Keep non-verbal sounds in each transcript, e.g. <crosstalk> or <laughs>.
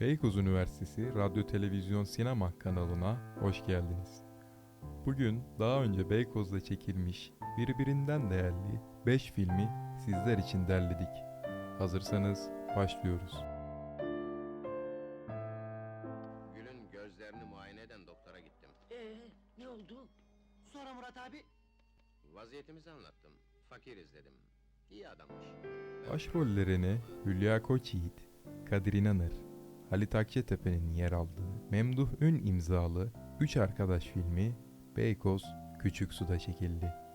Beykoz Üniversitesi Radyo Televizyon Sinema kanalına hoş geldiniz. Bugün daha önce Beykoz'da çekilmiş birbirinden değerli 5 filmi sizler için derledik. Hazırsanız başlıyoruz. Gül'ün gözlerini muayene eden doktora gittim. Ee, ne oldu? Sonra Murat abi Vaziyetimizi anlattım. Fakiriz dedim. İyi adammış. Başrollerini Hülya Koçyiğit, Kadir İnanır, Halit Akçetepe'nin yer aldığı Memduh Ün imzalı 3 arkadaş filmi Beykoz Küçük Su'da çekildi.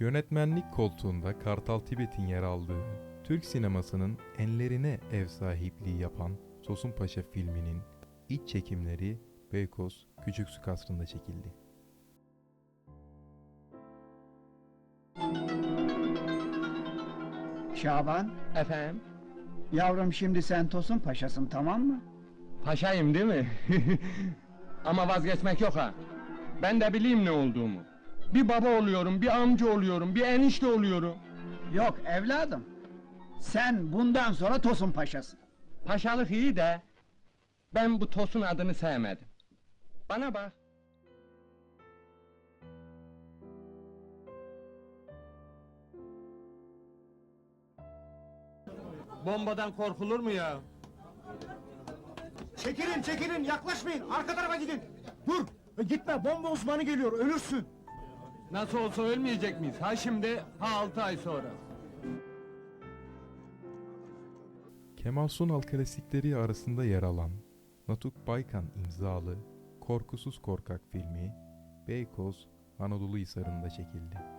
Yönetmenlik koltuğunda Kartal Tibet'in yer aldığı, Türk sinemasının enlerine ev sahipliği yapan Tosun Paşa filminin iç çekimleri Beykoz Küçük Su Kasrı'nda çekildi. Şaban, Efendim? yavrum şimdi sen Tosun Paşasın tamam mı? Paşayım değil mi? <laughs> Ama vazgeçmek yok ha. Ben de bileyim ne olduğumu. Bir baba oluyorum, bir amca oluyorum, bir enişte oluyorum. Yok evladım. Sen bundan sonra Tosun Paşasın. Paşalık iyi de ben bu Tosun adını sevmedim. Bana bak. Bombadan korkulur mu ya? Çekilin çekilin yaklaşmayın arka tarafa gidin. Dur gitme bomba uzmanı geliyor ölürsün. Nasıl olsa ölmeyecek miyiz? Ha şimdi, ha altı ay sonra. Kemal Sunal klasikleri arasında yer alan Natuk Baykan imzalı Korkusuz Korkak filmi Beykoz Anadolu Hisarı'nda çekildi.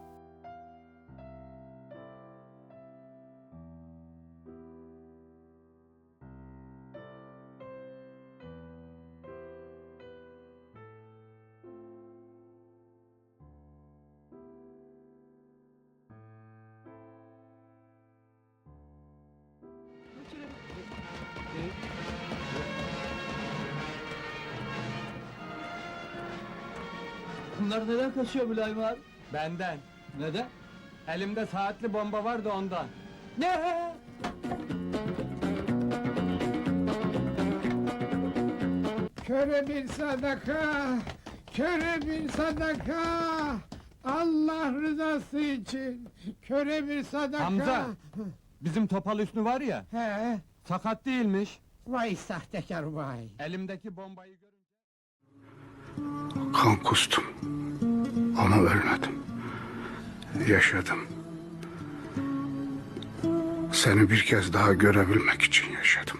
Bunlar neden kaçıyor Mülayim abi? Benden. Neden? Elimde saatli bomba var da ondan. Ne? Köre bir sadaka, köre bir sadaka. Allah rızası için köre bir sadaka. Hamza! Bizim topal üstü var ya, He, sakat değilmiş. vay sahtekar vay. Elimdeki bombayı. Kan kustum. Ama ölmedim. Yaşadım. Seni bir kez daha görebilmek için yaşadım.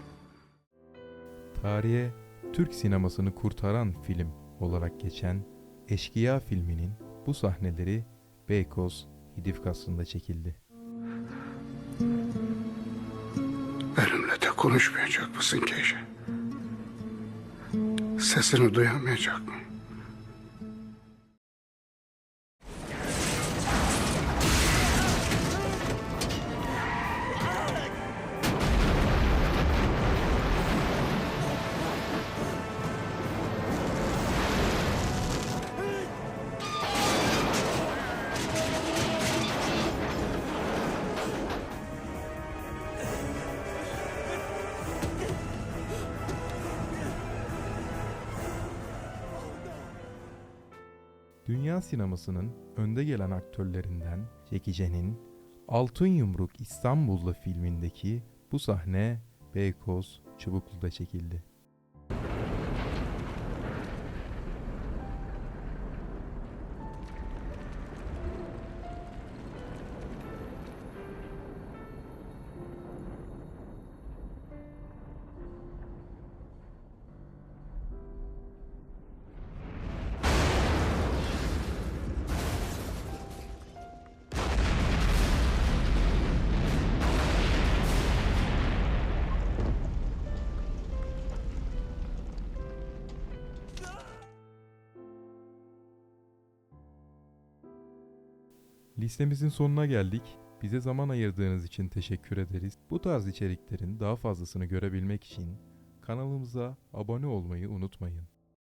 Tarihe Türk sinemasını kurtaran film olarak geçen Eşkıya filminin bu sahneleri Beykoz Hidif Kasrı'nda çekildi. Benimle de konuşmayacak mısın Keyşe? Sesini duyamayacak mı? Dünya sinemasının önde gelen aktörlerinden Çekice'nin Altın Yumruk İstanbul'da filmindeki bu sahne Beykoz Çubuklu'da çekildi. Listemizin sonuna geldik. Bize zaman ayırdığınız için teşekkür ederiz. Bu tarz içeriklerin daha fazlasını görebilmek için kanalımıza abone olmayı unutmayın.